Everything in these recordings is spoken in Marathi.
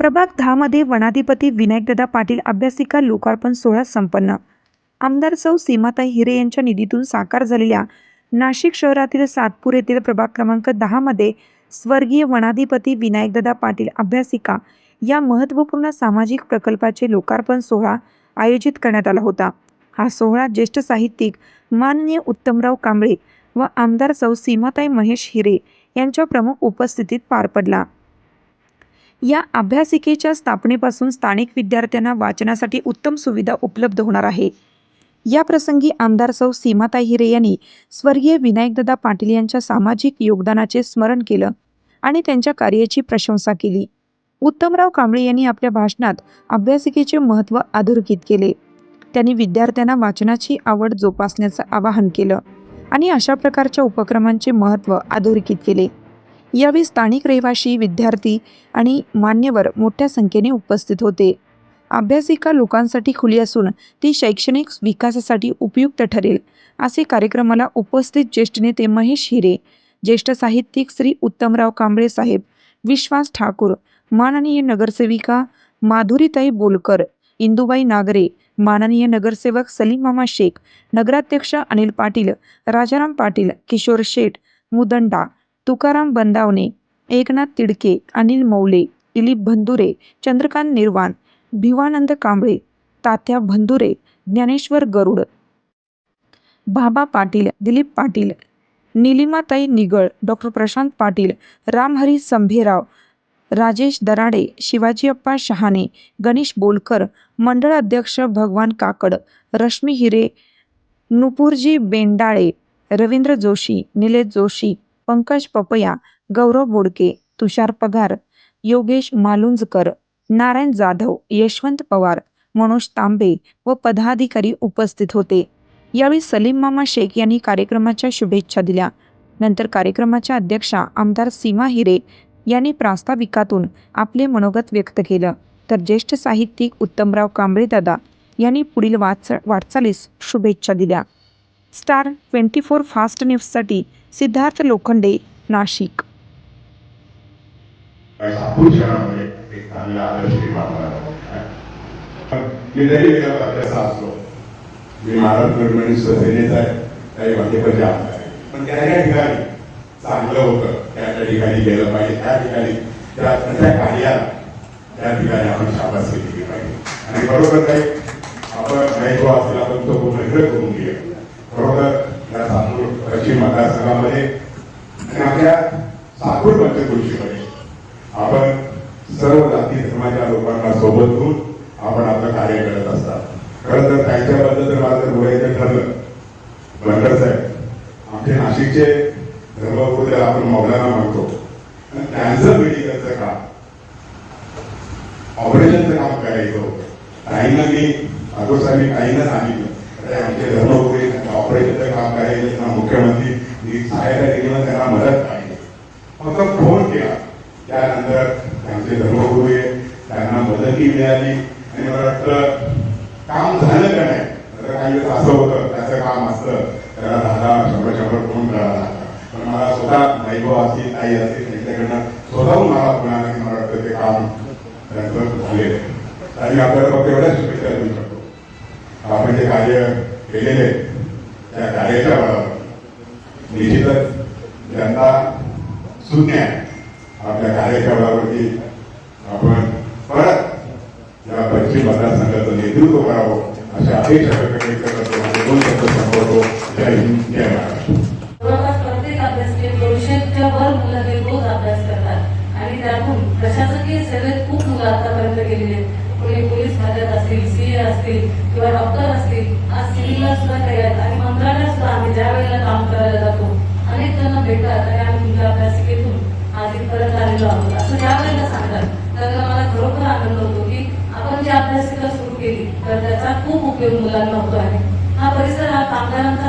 प्रभाग दहामध्ये वनाधिपती विनायकदादा पाटील अभ्यासिका लोकार्पण सोहळा संपन्न. आमदार सौ सीमाताई हिरे यांच्या निधीतून साकार झालेल्या नाशिक शहरातील सातपूर येथील प्रभाग क्रमांक दहामध्ये स्वर्गीय वनाधिपती विनायकदादा पाटील अभ्यासिका या महत्त्वपूर्ण सामाजिक प्रकल्पाचे लोकार्पण सोहळा आयोजित करण्यात आला होता. हा सोहळा ज्येष्ठ साहित्यिक माननीय उत्तमराव कांबळे व आमदार सौ सीमाताई महेश हिरे यांच्या प्रमुख उपस्थितीत पार पडला. या अभ्यासिकेच्या स्थापनेपासून स्थानिक विद्यार्थ्यांना वाचनासाठी उत्तम सुविधा उपलब्ध होणार आहे. या प्रसंगी आमदार सौ. सीमाताई हिरे यांनी स्वर्गीय विनायकदादा पाटील यांच्या सामाजिक योगदानाचे स्मरण केलं आणि त्यांच्या कार्याची प्रशंसा केली. उत्तमराव कांबळे यांनी आपल्या भाषणात अभ्यासिकेचे महत्त्व अधोरेखित केले. त्यांनी विद्यार्थ्यांना वाचनाची आवड जोपासण्याचं आवाहन केलं आणि अशा प्रकारच्या उपक्रमांचे महत्त्व अधोरेखित केले. यावेळी स्थानिक रहिवासी विद्यार्थी आणि मान्यवर मोठ्या संख्येने उपस्थित होते. अभ्यासिका लोकांसाठी खुली असून ती शैक्षणिक विकासासाठी उपयुक्त ठरेल असे कार्यक्रमाला उपस्थित ज्येष्ठ नेते महेश हिरे ज्येष्ठ साहित्यिक श्री उत्तमराव कांबळे साहेब विश्वास ठाकूर माननीय नगरसेविका माधुरीताई बोलकर इंदुबाई नागरे माननीय नगरसेवक सलीम मामा शेख नगराध्यक्ष अनिल पाटील राजाराम पाटील किशोर शेठ मुदंडा तुकाराम बंदावणे एकनाथ तिडके अनिल मौले दिलीप भंदुरे चंद्रकांत निर्वाण भिवानंद कांबळे तात्या भंदुरे ज्ञानेश्वर गरुड. बाबा पाटील दिलीप पाटील निलिमाताई निगळ डॉक्टर प्रशांत पाटील रामहरी संभेराव राजेश दराडे शिवाजीअप्पा शहाणे गणेश बोलकर मंडळ अध्यक्ष भगवान काकड रश्मी हिरे नुपूरजी बेंडाळे रवींद्र जोशी निलेश जोशी पंकज पपया गौरव बोडके तुषार पगार योगेश मालुंजकर नारायण जाधव यशवंत पवार मनोज तांबे व पदाधिकारी उपस्थित होते. यावेळी सलीम मामा शेख यांनी कार्यक्रमाच्या शुभेच्छा दिल्या. नंतर कार्यक्रमाच्या अध्यक्षा आमदार सीमा हिरे यांनी प्रास्ताविकातून आपले मनोगत व्यक्त केलं. तर ज्येष्ठ साहित्यिक उत्तमराव कांबळेदादा यांनी पुढील वाच वाटचालीस शुभेच्छा दिल्या. स्टार ट्वेंटी फोर फास्ट न्यूजसाठी सिद्धार्थ लोखंडे नाशिक. मी महाराज आहे. काही पण त्या त्या ठिकाणी चांगलं होतं. त्या त्या ठिकाणी गेलं पाहिजे. त्या ठिकाणी त्या त्या कार्याला त्या ठिकाणी आपण शाबासकी दिली पाहिजे. आणि बरोबर काही आपण नाही जो असेल आपण तो पूर्ण करून घेऊया बरोबर या सातूर पश्चिम मतदारसंघामध्ये आणि आपल्या सातूर पंचकृषीमध्ये आपण सर्व जाती धर्माच्या लोकांना सोबत घेऊन आपण आपलं कार्य करत असतात. खरं तर त्यांच्याबद्दल जर माझं बोलायचं ठरलं. बनकर साहेब आमचे नाशिकचे धर्मपुत्र आपण मौलाना म्हणतो. त्यांचं मेडिकलचं काम. ऑपरेशनचं काम करायचं. होतं काहींना मी अगोदर साहेब काहींना सांगितलं. अरे आमचे धर्मपुरी ऑपरेशनचं काम करायचं मुख्यमंत्री. निधी सहायता दिली त्यांना मदत पाहिजे. फक्त फोन केला. त्यानंतर त्यांचे धर्मगुरू आहे त्यांना मदतही मिळाली. आणि मला वाटतं काम झालं का नाही? तर काही वेळेस असं होतं त्याचं काम असतं. त्याला दहा शंभर शंभर फोन करावा लागतं पण मला स्वतः वैभव असतील आई असतील त्यांच्याकडनं स्वतःहून मला फोन की मला वाटतं ते काम त्यांचं झालेलं आहे आणि आपल्याला फक्त एवढ्याच शुभेच्छा देऊ शकतो. आपण जे कार्य केलेले त्या कार्याच्या बळावर. निश्चितच जनता शून्य आपल्या कार्यक्रमावरती आपण परत या पश्चिम मतदारसंघाचं नेतृत्व करावं अशा अपेक्षा व्यक्त करतो आणि दोन शब्द संपवतो जय हिंद जय महाराष्ट्र. प्रत्येक अभ्यासक्रम दोनशेच्या वर मुलं हे रोज अभ्यास करतात. आणि त्यातून प्रशासकीय सेवेत खूप मुलं आतापर्यंत गेलेले आहेत. कोणी पोलीस खात्यात असतील सीए असतील किंवा डॉक्टर असतील आज सिव्हिलला सुद्धा काही आहेत आणि मंत्रालयात सुद्धा आम्ही ज्या वेळेला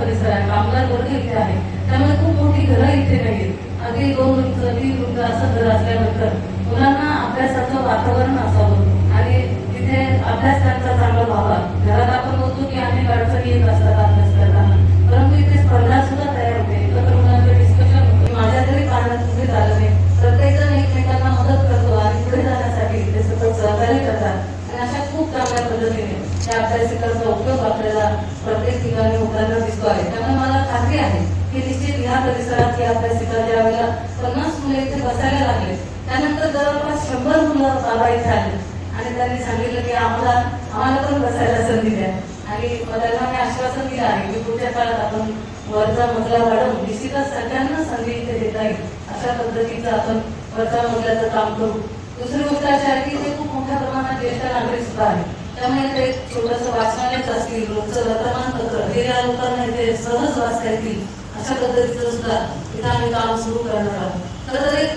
परिसर आहे कामगार वर्ग इथे आहे. त्यामुळे खूप मोठी घरं इथे नाहीत अगदी दोन वृत्त तीन वृत्त असं घर असल्यानंतर मुलांना अभ्यासाचं वातावरण असावं. आणि तिथे अभ्यास त्यांचा चांगला व्हावा. घरात आपण बोलतो की आम्ही अडचणी येत असतात अभ्यास करताना. परंतु इथे स्पर्धा सुद्धा तयार होते. एकत्र मुलांचं डिस्कशन होतं. माझ्या घरी पाहण्यात पुढे झालं नाही. प्रत्येकजण एकमेकांना मदत करतो आणि पुढे जाण्यासाठी ते सतत सहकार्य करतात. आणि अशा खूप चांगल्या पद्धतीने त्या अभ्यासिकाचा उपयोग आपल्याला प्रत्येक ठिकाणी होताना दिसतो आहे. त्यामुळे मला खात्री आहे की निश्चित या परिसरात या अभ्यासिका ज्या वेळेला पन्नास मुलं इथे बसायला लागले त्यानंतर जवळपास शंभर मुलं बाबा इथे आले. आणि त्यांनी सांगितलं की आम्हाला आम्हाला पण बसायला संधी द्या. आणि त्यांना मी आश्वासन दिलं आहे की पुढच्या काळात आपण वरचा मजला वाढवून निश्चितच सगळ्यांना संधी इथे देता येईल. अशा पद्धतीचं आपण वरचा मजल्याचं काम करू. दुसरी गोष्ट अशी आहे की इथे खूप मोठ्या प्रमाणात ज्येष्ठ नागरिक सुद्धा आहेत. त्यामुळे इथे एक छोटंसं वाचनालयच असतील रोजचं वर्तमानपत्र हे या लोकांना इथे सहज वाचता येतील अशा पद्धतीचं सुद्धा इथं आम्ही काम सुरू करणार आहोत. खरं तर एक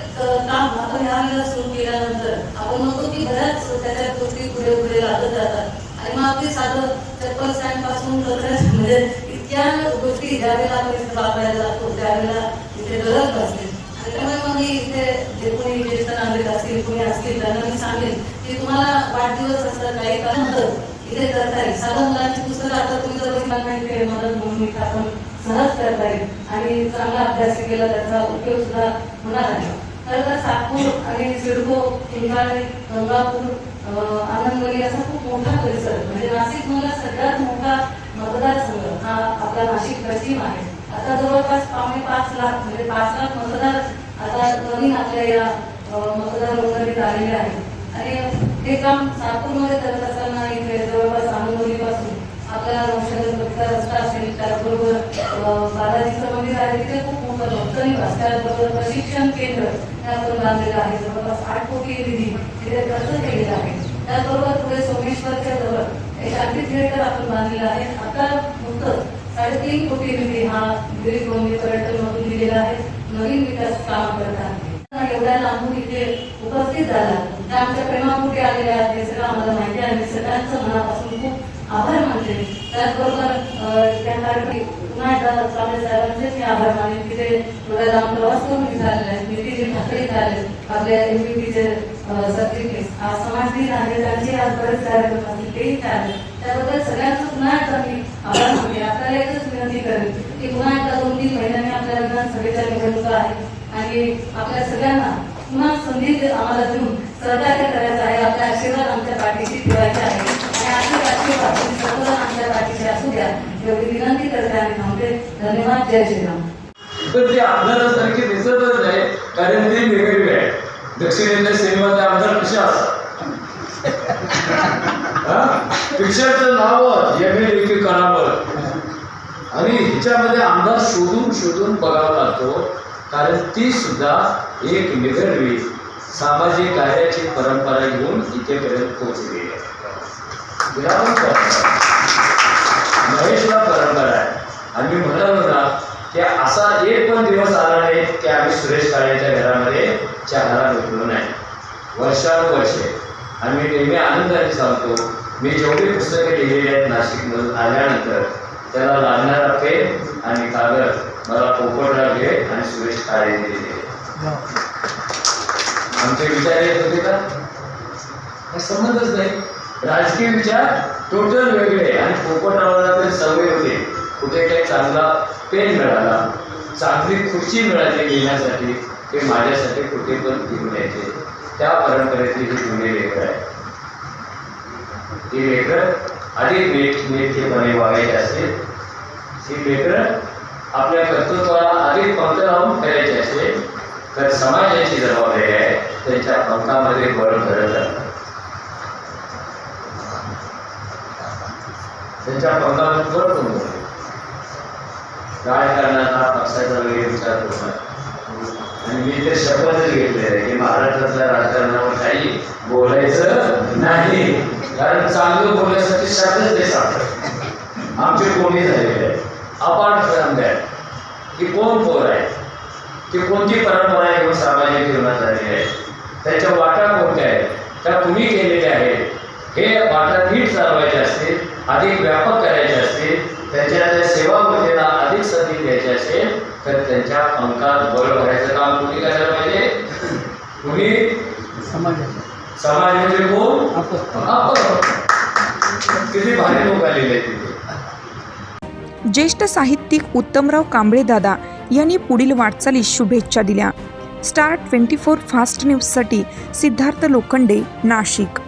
काम आपण ह्या वेळेला सुरू केल्यानंतर आपण म्हणतो की बऱ्याच त्याच्या गोष्टी पुढे पुढे लागत जातात. आणि मग अगदी साधं चप्पल स्टँडपासून म्हणजे इतक्या गोष्टी ज्या वेळेला आपण इथे वापरायला जातो त्यावेळेला इथे गरज भासते. आणि त्यामुळे मग मी इथे जे कोणी ज्येष्ठ नागरिक असतील कोणी असतील त्यांना मी सांगेन की तुम्हाला वाढदिवस असतात काही कारण इथे करता येईल. साधं मुलांची पुस्तकं आता तुम्ही जर बघितलं नाही ते मदत म्हणून आपण सहज करता येईल. आणि चांगला अभ्यास केला त्याचा उपयोग सुद्धा होणार आहे. खरं तर सातपूर आणि सिडको हिंगाळे गंगापूर आनंदवली असा खूप मोठा परिसर म्हणजे नाशिक मला सगळ्यात मोठा मतदारसंघ हा आपला नाशिक पश्चिम आहे. आता जवळपास पावणे पाच लाख म्हणजे पाच लाख मतदार आता नवीन आपल्या या मतदार नोंदणीत आलेले आहेत. आणि हे काम नागपूरमध्ये करत असताना इथे जवळपास आनंदवलीपासून आपल्याला नौशा गणपतीचा रस्ता असेल त्याचबरोबर बालाजीचं मंदिर आहे तिथे खूप मोठं भक्त निवास त्याचबरोबर प्रशिक्षण केंद्र हे आपण बांधलेलं आहे. जवळपास आठ कोटी निधी तिथे खर्च केलेला आहे. त्याचबरोबर पुढे सोमेश्वरच्या जवळ एक अगदी थिएटर आपण बांधलेलं आहे. आता नुकतंच साडेतीन कोटी निधी हा गिरीश गोंदी पर्यटन मधून दिलेला आहे. नवीन विकास काम करत आहे. एवढ्या लांबून इथे उपस्थित झाला. त्या आमच्या कुठे आलेल्या आहेत हे सगळं आम्हाला माहिती आहे? मी सगळ्यांचं मनापासून खूप आभार मानते त्याचबरोबर अं, त्या कार्यक्रमी पुन्हा एकदा कांबळे साहेबांचे मी आभार मानेन की ते मला लांब प्रवास करून निघाले आहेत. नितीन ठाकरे झाले आपले एम आपल्या पीचे सर्टिफिकेट आज समाज दिन आहे त्यांचे आज बरेच कार्यक्रम असतील तेही झाले त्याबद्दल सगळ्यांचं पुन्हा एकदा मी आभार मानते. आपल्याला एकच विनंती करेन की पुन्हा एकदा दोन तीन महिन्यांनी आपल्या विधानसभेच्या निवडणुका आहेत. आणि आपल्या सगळ्यांना पुन्हा संधी आम्हाला देऊन सहकार्य करायचं आहे. आपला आशीर्वाद आमच्या पाठीशी ठेवायचा आहे. आणि आशीर्वाद आशीर्वाद तुम्ही सर्वजण आमच्या पाठीशी असू द्या. एवढी विनंती करते आम्ही थांबते. धन्यवाद. जय श्रीराम. पण ते आमदारासारखे दिसतच नाही कारण ते वेगवेगळे आहे. दक्षिणेतल्या सिनेमाचे आमदार कसे असतात? पिक्चरचं नाव एम एल की करावं आणि हिच्यामध्ये आमदार शोधून शोधून बघावा लागतो. कारण ती सुद्धा एक निगरवी सामाजिक कार्याची परंपरा घेऊन इथेपर्यंत पोहोचली आहे. विराम महेशला परंपरा आहे. आम्ही म्हणालो ना की असा एक पण दिवस आला नाही की आम्ही सुरेश काळेच्या घरामध्ये चहाला भेटलो नाही. वर्षानुवर्षे. आम्ही नेहमी आनंदाने सांगतो मी जेवढी पुस्तके लिहिलेली आहेत नाशिकमधून आल्यानंतर त्याला लागणारा पेन आणि कागद मला पोपटला घे आणि सुरेश काळे दिलेले आमचे विचार येत होते का? काही संबंधच नाही. राजकीय विचार टोटल वेगळे आणि पोपटरावाला तरी सवय होते. कुठे काही चांगला पेन मिळाला चांगली खुर्ची मिळाली घेण्यासाठी ते माझ्यासाठी कुठे पण घेऊन यायचे त्या परंपरेतली ही जुने लेकर आहे. ही लेकर अधिक नीट नेटकेपणे वागायचे असेल ही लेकर आपल्या कर्तृत्वाला अधिक पंत लावून करायचे असेल तर समाजाची जबाबदारी आहे त्यांच्या पंखामध्ये बळ भरत राहणं त्यांच्या पंखामध्ये बळ कोण राजकारणाचा पक्षाचा वगैरे विचार करतात आणि मी ते शपथच घेतले आहे की महाराष्ट्रातल्या राजकारणावर काही बोलायचं नाही. कारण चांगलं बोलण्यासाठी शब्दच ते सापडत आमचे कोणी झालेले आहे अपार्ट फ्रॉम दॅट की कोण कोण आहे? की कोणती परंपरा किंवा सामाजिक जीवनात झालेली आहे? त्याच्या वाटा कोणत्या आहेत? त्या कुणी केलेल्या आहेत. हे वाटा नीट चालवायचे असतील अधिक व्यापक करायचे असतील त्यांच्या त्या सेवामूर्तीला अधिक संधी द्यायची असेल तर त्यांच्या अंकात बळ भरायचं काम कुणी करायला पाहिजे? कुणी समाजाचे कोण? किती भारी लोक आलेले आहेत तिथे. ज्येष्ठ साहित्यिक उत्तमराव कांबळे दादा यांनी पुढील वाटचालीस शुभेच्छा दिल्या. स्टार ट्वेंटी फोर फास्ट न्यूजसाठी सिद्धार्थ लोखंडे नाशिक.